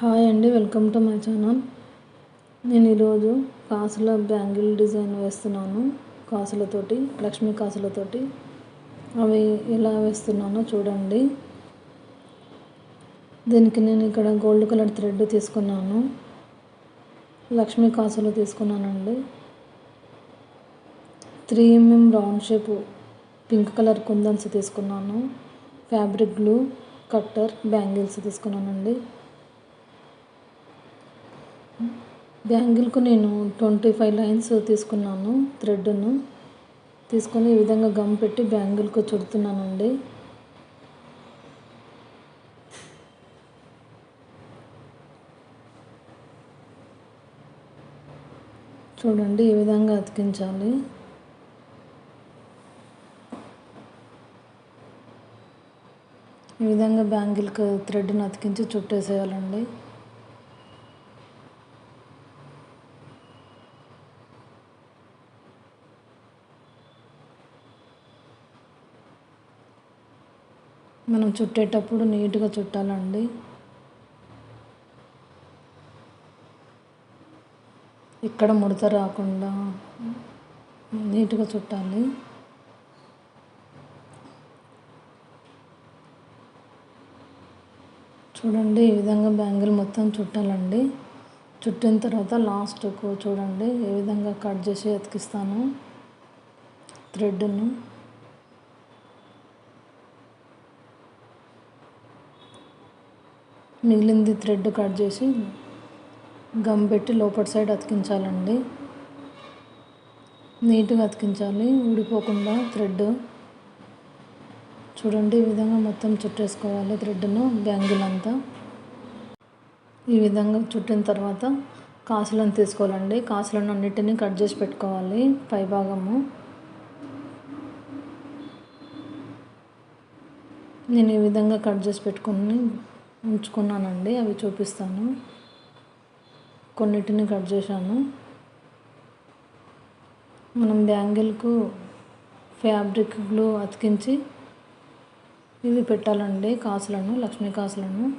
Hi అండి welcome to my channel. నేను ఈరోజు కాసుల బ్యాంగిల్ డిజైన్ వేస్తున్నాను కాసులతోటి లక్ష్మీ కాసులతోటి. అవి ఎలా వేస్తున్నానో చూడండి. దీనికి నేను ఇక్కడ గోల్డ్ కలర్ థ్రెడ్ తీసుకున్నాను. లక్ష్మీ కాసులు తీసుకున్నానండి. Three MM round shape pink colour kundans తీసుకున్నాను. ఫ్యాబ్రిక్ గ్లూ కట్టర్ బ్యాంగిల్స్ తీసుకున్నానండి. బ్యాంగిల్కు నేను ట్వంటీ ఫైవ్ లైన్స్ తీసుకున్నాను థ్రెడ్ను తీసుకొని ఈ విధంగా గమ్ పెట్టి బ్యాంగిల్కు చుడుతున్నానండి. చూడండి ఈ విధంగా అతికించాలి. ఈ విధంగా బ్యాంగిల్కి థ్రెడ్ని అతికించి చుట్టేసేయాలండి. మనం చుట్టేటప్పుడు నీట్గా చుట్టాలండి. ఇక్కడ ముడత రాకుండా నీట్గా చుట్టాలి. చూడండి ఈ విధంగా బ్యాంగిల్ మొత్తం చుట్టాలండి. చుట్టిన తర్వాత లాస్ట్కు చూడండి ఏ విధంగా కట్ చేసి అతికిస్తాను థ్రెడ్ను. మిగిలింది థ్రెడ్ కట్ చేసి గమ్ పెట్టి లోపల సైడ్ అతికించాలండి. నీట్గా అతికించాలి. ఊడిపోకుండా థ్రెడ్. చూడండి ఈ విధంగా మొత్తం చుట్టేసుకోవాలి థ్రెడ్ను బ్యాంగిల్ అంతా. ఈ విధంగా చుట్టిన తర్వాత కాసులను తీసుకోవాలండి. కాసులను అన్నిటినీ కట్ చేసి పెట్టుకోవాలి పై భాగము. నేను ఈ విధంగా కట్ చేసి పెట్టుకుని ఉంచుకున్నానండి అవి చూపిస్తాను. కొన్నిటిని కట్ చేశాను. మనం బ్యాంగిల్కు ఫ్యాబ్రిక్ గ్లూ అతికించి ఇవి పెట్టాలండి కాసులను లక్ష్మీ కాసులను.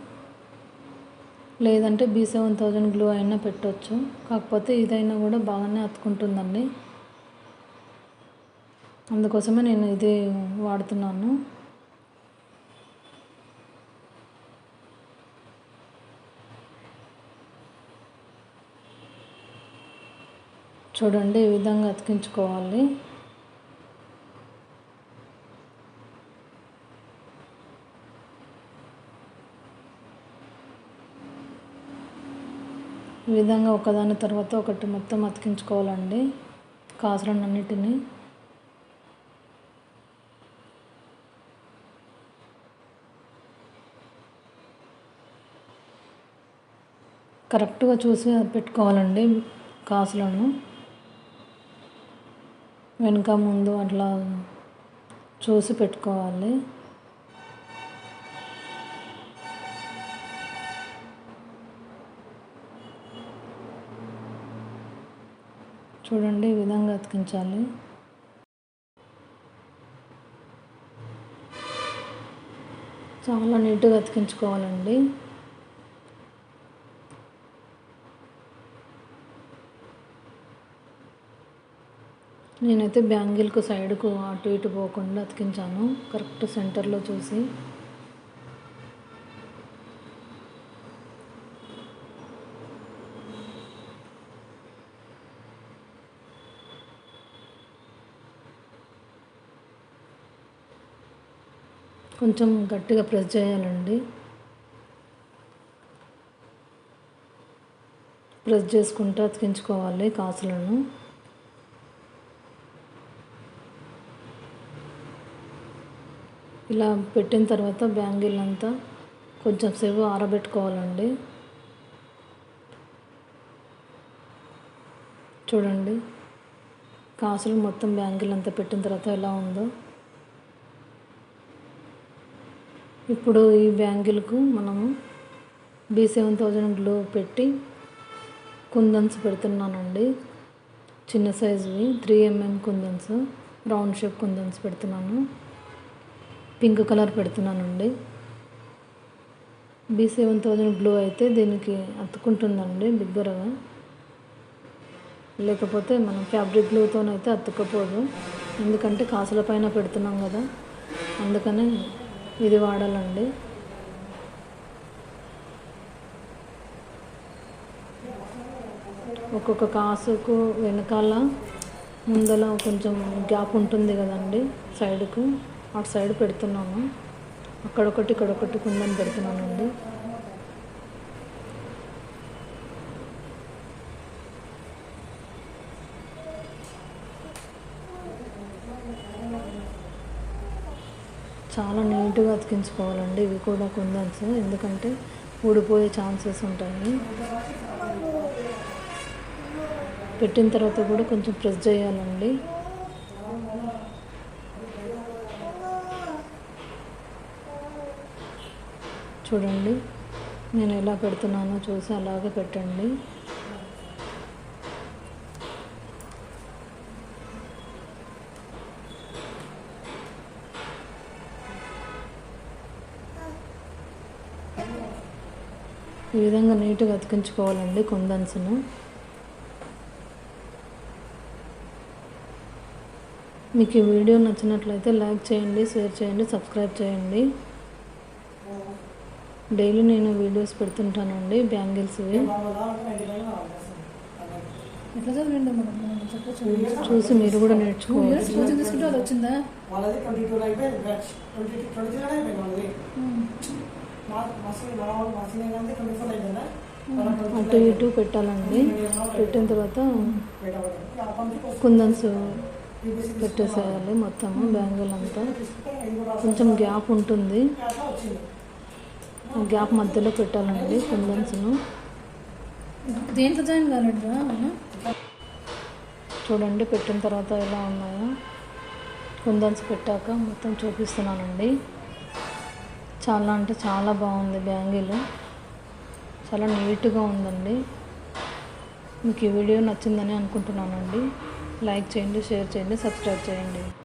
లేదంటే బీ సెవెన్ థౌజండ్ గ్లూ అయినా పెట్టవచ్చు కాకపోతే ఇదైనా కూడా బాగానే అతుకుంటుందండి. అందుకోసమే నేను ఇది వాడుతున్నాను. చూడండి ఈ విధంగా అతికించుకోవాలి. ఈ విధంగా ఒకదాని తర్వాత ఒకటి మొత్తం అతికించుకోవాలండి కాసులన్నిటిని కరెక్ట్గా చూసి పెట్టుకోవాలండి కాసులను. వెనుక ముందు అట్లా చూసి పెట్టుకోవాలి. చూడండి ఈ విధంగా అతికించాలి. చాలా నీట్గా అతికించుకోవాలండి. నేనైతే బ్యాంగిల్కు సైడ్కు అటు ఇటు పోకుండా అతికించాను. కరెక్ట్ సెంటర్లో చూసి. కొంచెం గట్టిగా ప్రెస్ చేయాలండి. ప్రెస్ చేసుకుంటూ అతికించుకోవాలి కాసులను. ఇలా పెట్టిన తర్వాత బ్యాంగిల్ అంతా కొంచెం సేపు ఆరబెట్టుకోవాలండి. చూడండి. కాసులు మొత్తం బ్యాంగిల్ అంతా పెట్టిన తర్వాత ఎలా ఉందో. ఇప్పుడు ఈ బ్యాంగిల్కు మనము బీ సెవెన్ థౌజండ్ గ్లో పెట్టి కుందన్స్ పెడుతున్నానండి. చిన్న సైజువి three MM kundans round shape kundans పెడుతున్నాను. పింక్ కలర్ పెడుతున్నానండి. బీ సెవెన్ థౌజండ్ బ్లూ అయితే దీనికి అతుకుంటుందండి బిగ్గరగా. లేకపోతే మనం ఫ్యాబ్రిక్ గ్లూతోనైతే అతుక్కపోదు. ఎందుకంటే కాసుల పైన పెడుతున్నాం కదా. అందుకనే ఇది వాడాలండి. ఒక్కొక్క కాసుకు వెనకాల ముందల కొంచెం గ్యాప్ ఉంటుంది కదండి సైడ్కు అటు సైడ్ పెడుతున్నాము అక్కడొకటి ఇక్కడొకటి కుందని పెడుతున్నానండి. చాలా నీట్గా అతికించుకోవాలండి ఇవి కూడా కుందన్స్ ఎందుకంటే ఊడిపోయే ఛాన్సెస్ ఉంటాయి. పెట్టిన తర్వాత కూడా కొంచెం ప్రెస్ చేయాలండి. చూడండి. నేను ఎలా పెడుతున్నానో చూసి అలాగే పెట్టండి. ఈ విధంగా నీట్గా అతికించుకోవాలండి కుందన్స్ను. మీకు ఈ వీడియో నచ్చినట్లయితే లైక్ చేయండి షేర్ చేయండి సబ్స్క్రైబ్ చేయండి. డైలీ నేను వీడియోస్ పెడుతుంటానండి చెప్పొచ్చు చూసి మీరు కూడా మసీ అంటే ఇటు పెట్టాలండి. పెట్టిన తర్వాత కుందన్స్ పెట్టేసేయాలి మొత్తము బ్యాంగిల్ అంతా. కొంచెం గ్యాప్ ఉంటుంది. గ్యాప్ మధ్యలో పెట్టాలండి కుందన్స్ను దేంట్లో జాయిన్ అవునా చూడండి పెట్టిన తర్వాత ఎలా ఉన్నాయో. కుందన్స్ పెట్టాక మొత్తం చూపిస్తున్నానండి. చాలా అంటే చాలా బాగుంది బ్యాంగిల్. చాలా నీట్గా ఉందండి. మీకు ఈ వీడియో నచ్చిందని అనుకుంటున్నానండి. లైక్ చేయండి షేర్ చేయండి సబ్స్క్రైబ్ చేయండి.